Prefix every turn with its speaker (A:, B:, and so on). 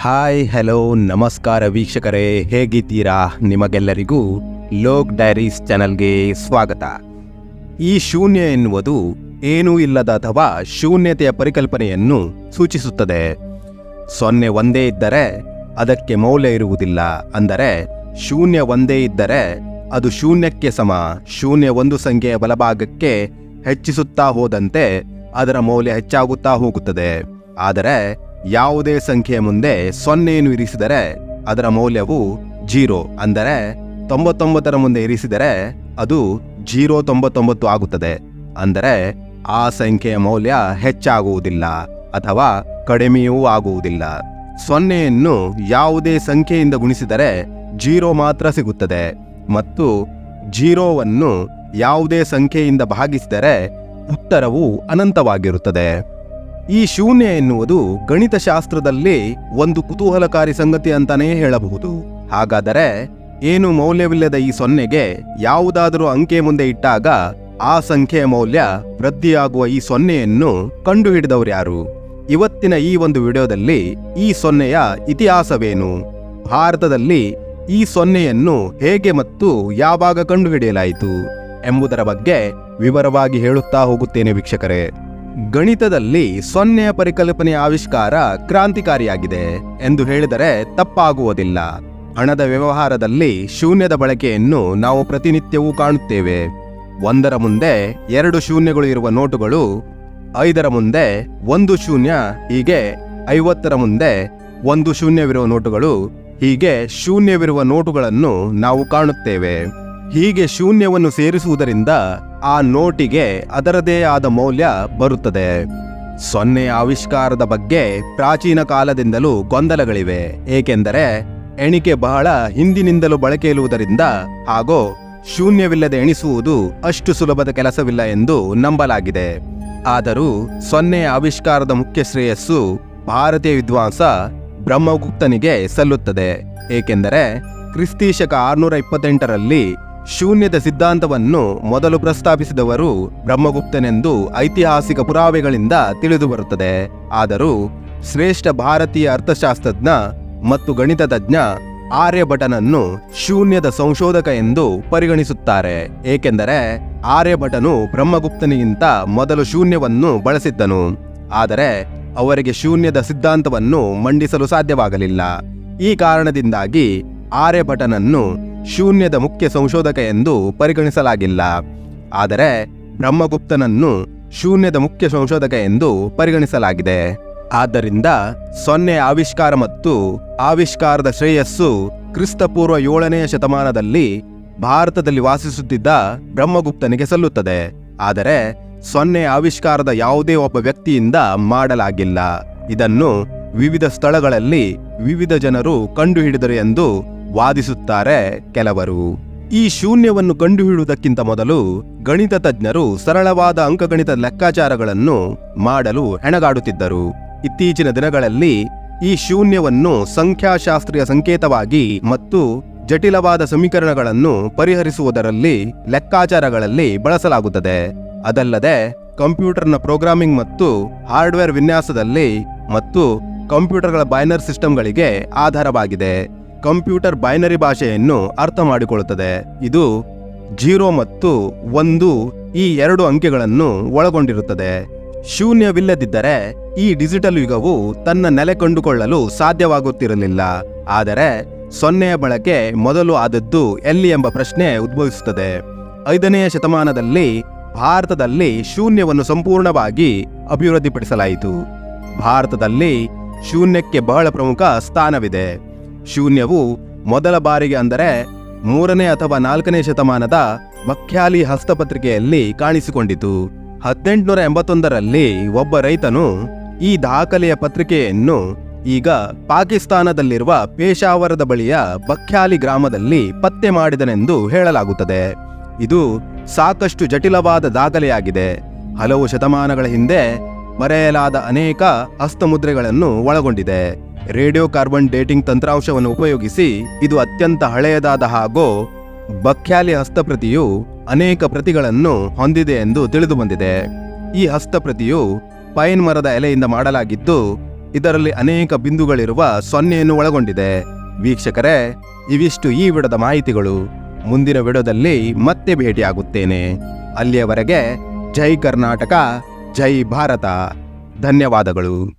A: Hi hello ನಮಸ್ಕಾರ ವೀಕ್ಷಕರೇ, ಹೇಗಿದ್ದೀರಾ? ನಿಮಗೆಲ್ಲರಿಗೂ ಲೋಕ್ ಡೈರೀಸ್ ಚಾನಲ್ಗೆ ಸ್ವಾಗತ. ಈ ಶೂನ್ಯ ಎನ್ನುವುದು ಏನೂ ಇಲ್ಲದ ಅಥವಾ ಶೂನ್ಯತೆಯ ಪರಿಕಲ್ಪನೆಯನ್ನು ಸೂಚಿಸುತ್ತದೆ. ಸೊನ್ನೆ ಒಂದೇ ಇದ್ದರೆ ಅದಕ್ಕೆ ಮೌಲ್ಯ ಇರುವುದಿಲ್ಲ. ಅಂದರೆ ಶೂನ್ಯ ಒಂದೇ ಇದ್ದರೆ ಅದು ಶೂನ್ಯಕ್ಕೆ ಸಮ, ಶೂನ್ಯ ಒಂದು ಸಂಖ್ಯೆಯ ಬಲಭಾಗಕ್ಕೆ ಹೆಚ್ಚಿಸುತ್ತಾ ಹೋದಂತೆ ಅದರ ಮೌಲ್ಯ ಹೆಚ್ಚಾಗುತ್ತಾ ಹೋಗುತ್ತದೆ. ಆದರೆ ಯಾವುದೇ ಸಂಖ್ಯೆಯ ಮುಂದೆ ಸೊನ್ನೆಯನ್ನು ಇರಿಸಿದರೆ ಅದರ ಮೌಲ್ಯವು ಜೀರೋ ಅಂದರೆ ತೊಂಬತ್ತೊಂಬತ್ತರ ಮುಂದೆ ಇರಿಸಿದರೆ ಅದು ಜೀರೋ ತೊಂಬತ್ತೊಂಬತ್ತು ಆಗುತ್ತದೆ. ಅಂದರೆ ಆ ಸಂಖ್ಯೆಯ ಮೌಲ್ಯ ಹೆಚ್ಚಾಗುವುದಿಲ್ಲ ಅಥವಾ ಕಡಿಮೆಯೂ ಆಗುವುದಿಲ್ಲ. ಸೊನ್ನೆಯನ್ನು ಯಾವುದೇ ಸಂಖ್ಯೆಯಿಂದ ಗುಣಿಸಿದರೆ ಜೀರೋ ಮಾತ್ರ ಸಿಗುತ್ತದೆ. ಮತ್ತು ಜೀರೋವನ್ನು ಯಾವುದೇ ಸಂಖ್ಯೆಯಿಂದ ಭಾಗಿಸಿದರೆ ಉತ್ತರವು ಅನಂತವಾಗಿರುತ್ತದೆ. ಈ ಶೂನ್ಯ ಎನ್ನುವುದು ಗಣಿತಶಾಸ್ತ್ರದಲ್ಲಿ ಒಂದು ಕುತೂಹಲಕಾರಿ ಸಂಗತಿ ಅಂತಾನೇ ಹೇಳಬಹುದು. ಹಾಗಾದರೆ ಏನು ಮೌಲ್ಯವಿಲ್ಲದ ಈ ಸೊನ್ನೆಗೆ ಯಾವುದಾದರೂ ಅಂಕೆ ಮುಂದೆ ಇಟ್ಟಾಗ ಆ ಸಂಖ್ಯೆಯ ಮೌಲ್ಯ ವೃದ್ಧಿಯಾಗುವ ಈ ಸೊನ್ನೆಯನ್ನು ಕಂಡುಹಿಡಿದವರು ಯಾರು? ಇವತ್ತಿನ ಈ ಒಂದು ವಿಡಿಯೋದಲ್ಲಿ ಈ ಸೊನ್ನೆಯ ಇತಿಹಾಸವೇನು? ಭಾರತದಲ್ಲಿ ಈ ಸೊನ್ನೆಯನ್ನು ಹೇಗೆ ಮತ್ತು ಯಾವಾಗ ಕಂಡುಹಿಡಿಯಲಾಯಿತು ಎಂಬುದರ ಬಗ್ಗೆ ವಿವರವಾಗಿ ಹೇಳುತ್ತಾ ಹೋಗುತ್ತೇನೆ ವೀಕ್ಷಕರೇ. ಗಣಿತದಲ್ಲಿ ಸೊನ್ನೆಯ ಪರಿಕಲ್ಪನೆಯ ಆವಿಷ್ಕಾರ ಕ್ರಾಂತಿಕಾರಿಯಾಗಿದೆ ಎಂದು ಹೇಳಿದರೆ ತಪ್ಪಾಗುವುದಿಲ್ಲ. ಹಣದ ವ್ಯವಹಾರದಲ್ಲಿ ಶೂನ್ಯದ ಬಳಕೆಯನ್ನು ನಾವು ಪ್ರತಿನಿತ್ಯವೂ ಕಾಣುತ್ತೇವೆ. ಒಂದರ ಮುಂದೆ ಎರಡು ಶೂನ್ಯಗಳು ಇರುವ ನೋಟುಗಳು, ಐದರ ಮುಂದೆ ಒಂದು ಶೂನ್ಯ, ಹೀಗೆ ಐವತ್ತರ ಮುಂದೆ ಒಂದು ಶೂನ್ಯವಿರುವ ನೋಟುಗಳು, ಹೀಗೆ ಶೂನ್ಯವಿರುವ ನೋಟುಗಳನ್ನು ನಾವು ಕಾಣುತ್ತೇವೆ. ಹೀಗೆ ಶೂನ್ಯವನ್ನು ಸೇರಿಸುವುದರಿಂದ ಆ ನೋಟಿಗೆ ಅದರದೇ ಆದ ಮೌಲ್ಯ ಬರುತ್ತದೆ. ಸೊನ್ನೆಯ ಆವಿಷ್ಕಾರದ ಬಗ್ಗೆ ಪ್ರಾಚೀನ ಕಾಲದಿಂದಲೂ ಗೊಂದಲಗಳಿವೆ. ಏಕೆಂದರೆ ಎಣಿಕೆ ಬಹಳ ಹಿಂದಿನಿಂದಲೂ ಬಳಕೆಯಿರುವುದರಿಂದ ಹಾಗೂ ಶೂನ್ಯವಿಲ್ಲದೆ ಎಣಿಸುವುದು ಅಷ್ಟು ಸುಲಭದ ಕೆಲಸವಿಲ್ಲ ಎಂದು ನಂಬಲಾಗಿದೆ. ಆದರೂ ಸೊನ್ನೆಯ ಆವಿಷ್ಕಾರದ ಮುಖ್ಯ ಶ್ರೇಯಸ್ಸು ಭಾರತೀಯ ವಿದ್ವಾಂಸ ಬ್ರಹ್ಮಗುಪ್ತನಿಗೆ ಸಲ್ಲುತ್ತದೆ. ಏಕೆಂದರೆ ಕ್ರಿಸ್ತೀಶಕ ಆರುನೂರ ಇಪ್ಪತ್ತೆಂಟರಲ್ಲಿ ಶೂನ್ಯದ ಸಿದ್ಧಾಂತವನ್ನು ಮೊದಲು ಪ್ರಸ್ತಾಪಿಸಿದವರು ಬ್ರಹ್ಮಗುಪ್ತನೆಂದು ಐತಿಹಾಸಿಕ ಪುರಾವೆಗಳಿಂದ ತಿಳಿದುಬರುತ್ತದೆ ಆದರೂ ಶ್ರೇಷ್ಠ ಭಾರತೀಯ ಅರ್ಥಶಾಸ್ತ್ರಜ್ಞ ಮತ್ತು ಗಣಿತಜ್ಞ ಆರ್ಯಭಟನನ್ನು ಶೂನ್ಯದ ಸಂಶೋಧಕ ಎಂದು ಪರಿಗಣಿಸುತ್ತಾರೆ. ಏಕೆಂದರೆ ಆರ್ಯಭಟನು ಬ್ರಹ್ಮಗುಪ್ತನಿಗಿಂತ ಮೊದಲು ಶೂನ್ಯವನ್ನು ಬಳಸಿದ್ದನು. ಆದರೆ ಅವರಿಗೆ ಶೂನ್ಯದ ಸಿದ್ಧಾಂತವನ್ನು ಮಂಡಿಸಲು ಸಾಧ್ಯವಾಗಲಿಲ್ಲ. ಈ ಕಾರಣದಿಂದಾಗಿ ಆರ್ಯಭಟನನ್ನು ಶೂನ್ಯದ ಮುಖ್ಯ ಸಂಶೋಧಕ ಎಂದು ಪರಿಗಣಿಸಲಾಗಿಲ್ಲ. ಆದರೆ ಬ್ರಹ್ಮಗುಪ್ತನನ್ನು ಶೂನ್ಯದ ಮುಖ್ಯ ಸಂಶೋಧಕ ಎಂದು ಪರಿಗಣಿಸಲಾಗಿದೆ. ಆದ್ದರಿಂದ ಸೊನ್ನೆ ಆವಿಷ್ಕಾರ ಮತ್ತು ಆವಿಷ್ಕಾರದ ಶ್ರೇಯಸ್ಸು ಕ್ರಿಸ್ತಪೂರ್ವ ಏಳನೆಯ ಶತಮಾನದಲ್ಲಿ ಭಾರತದಲ್ಲಿ ವಾಸಿಸುತ್ತಿದ್ದ ಬ್ರಹ್ಮಗುಪ್ತನಿಗೆ ಸಲ್ಲುತ್ತದೆ. ಆದರೆ ಸೊನ್ನೆ ಆವಿಷ್ಕಾರದ ಯಾವುದೇ ಒಬ್ಬ ವ್ಯಕ್ತಿಯಿಂದ ಮಾಡಲಾಗಿಲ್ಲ. ಇದನ್ನು ವಿವಿಧ ಸ್ಥಳಗಳಲ್ಲಿ ವಿವಿಧ ಜನರು ಕಂಡುಹಿಡಿದರು ಎಂದು ವಾದಿಸುತ್ತಾರೆ ಕೆಲವರು. ಈ ಶೂನ್ಯವನ್ನು ಕಂಡುಹಿಡುವುದಕ್ಕಿಂತ ಮೊದಲು ಗಣಿತ ತಜ್ಞರು ಸರಳವಾದ ಅಂಕಗಣಿತ ಲೆಕ್ಕಾಚಾರಗಳನ್ನು ಮಾಡಲು ಹೆಣಗಾಡುತ್ತಿದ್ದರು. ಇತ್ತೀಚಿನ ದಿನಗಳಲ್ಲಿ ಈ ಶೂನ್ಯವನ್ನು ಸಂಖ್ಯಾಶಾಸ್ತ್ರೀಯ ಸಂಕೇತವಾಗಿ ಮತ್ತು ಜಟಿಲವಾದ ಸಮೀಕರಣಗಳನ್ನು ಪರಿಹರಿಸುವುದರಲ್ಲಿ ಲೆಕ್ಕಾಚಾರಗಳಲ್ಲಿ ಬಳಸಲಾಗುತ್ತದೆ. ಅದಲ್ಲದೆ ಕಂಪ್ಯೂಟರ್ನ ಪ್ರೋಗ್ರಾಮಿಂಗ್ ಮತ್ತು ಹಾರ್ಡ್ವೇರ್ ವಿನ್ಯಾಸದಲ್ಲಿ ಮತ್ತು ಕಂಪ್ಯೂಟರ್ಗಳ ಬೈನರ್ ಸಿಸ್ಟಮ್ಗಳಿಗೆ ಆಧಾರವಾಗಿದೆ. ಕಂಪ್ಯೂಟರ್ ಬೈನರಿ ಭಾಷೆಯನ್ನು ಅರ್ಥ ಮಾಡಿಕೊಳ್ಳುತ್ತದೆ. ಇದು ಜೀರೋ ಮತ್ತು ಒಂದು ಈ ಎರಡು ಅಂಕೆಗಳನ್ನು ಒಳಗೊಂಡಿರುತ್ತದೆ. ಶೂನ್ಯವಿಲ್ಲದಿದ್ದರೆ ಈ ಡಿಜಿಟಲ್ ಯುಗವು ತನ್ನ ನೆಲೆ ಕಂಡುಕೊಳ್ಳಲು ಸಾಧ್ಯವಾಗುತ್ತಿರಲಿಲ್ಲ. ಆದರೆ ಸೊನ್ನೆಯ ಬಳಕೆ ಮೊದಲು ಆದದ್ದು ಎಲ್ಲಿ ಎಂಬ ಪ್ರಶ್ನೆ ಉದ್ಭವಿಸುತ್ತದೆ. ಐದನೆಯ ಶತಮಾನದಲ್ಲಿ ಭಾರತದಲ್ಲಿ ಶೂನ್ಯವನ್ನು ಸಂಪೂರ್ಣವಾಗಿ ಅಭಿವೃದ್ಧಿಪಡಿಸಲಾಯಿತು. ಭಾರತದಲ್ಲಿ ಶೂನ್ಯಕ್ಕೆ ಬಹಳ ಪ್ರಮುಖ ಸ್ಥಾನವಿದೆ. ಶೂನ್ಯವು ಮೊದಲ ಬಾರಿಗೆ ಅಂದರೆ ಮೂರನೇ ಅಥವಾ ನಾಲ್ಕನೇ ಶತಮಾನದ ಮಖ್ಯಾಲಿ ಹಸ್ತಪತ್ರಿಕೆಯಲ್ಲಿ ಕಾಣಿಸಿಕೊಂಡಿತು. ಹದಿನೆಂಟುನೂರ ಎಂಬತ್ತೊಂದರಲ್ಲಿ ಒಬ್ಬ ರೈತನು ಈ ದಾಖಲೆಯ ಪತ್ರಿಕೆಯನ್ನು ಈಗ ಪಾಕಿಸ್ತಾನದಲ್ಲಿರುವ ಪೇಶಾವರದ ಬಳಿಯ ಬಖ್ಯಾಲಿ ಗ್ರಾಮದಲ್ಲಿ ಪತ್ತೆ ಮಾಡಿದನೆಂದು ಹೇಳಲಾಗುತ್ತದೆ. ಇದು ಸಾಕಷ್ಟು ಜಟಿಲವಾದ ದಾಖಲೆಯಾಗಿದೆ. ಹಲವು ಶತಮಾನಗಳ ಹಿಂದೆ ಬರೆಯಲಾದ ಅನೇಕ ಹಸ್ತಮುದ್ರೆಗಳನ್ನು ಒಳಗೊಂಡಿದೆ. ರೇಡಿಯೋ ಕಾರ್ಬನ್ ಡೇಟಿಂಗ್ ತಂತ್ರಾಂಶವನ್ನು ಉಪಯೋಗಿಸಿ ಇದು ಅತ್ಯಂತ ಹಳೆಯದಾದ ಹಾಗೂ ಬಖ್ಯಾಲಿ ಹಸ್ತಪ್ರತಿಯು ಅನೇಕ ಪ್ರತಿಗಳನ್ನು ಹೊಂದಿದೆ ಎಂದು ತಿಳಿದುಬಂದಿದೆ. ಈ ಹಸ್ತಪ್ರತಿಯು ಪೈನ್ ಮರದ ಎಲೆಯಿಂದ ಮಾಡಲಾಗಿದ್ದು, ಇದರಲ್ಲಿ ಅನೇಕ ಬಿಂದುಗಳಿರುವ ಸೊನ್ನೆಯನ್ನು ಒಳಗೊಂಡಿದೆ. ವೀಕ್ಷಕರೇ, ಇವಿಷ್ಟು ಈ ವಿಡದ ಮಾಹಿತಿಗಳು. ಮುಂದಿನ ವಿಡದಲ್ಲಿ ಮತ್ತೆ ಭೇಟಿಯಾಗುತ್ತೇನೆ. ಅಲ್ಲಿಯವರೆಗೆ ಜೈ ಕರ್ನಾಟಕ. ಜೈ ಭಾರತ. ಧನ್ಯವಾದಗಳು.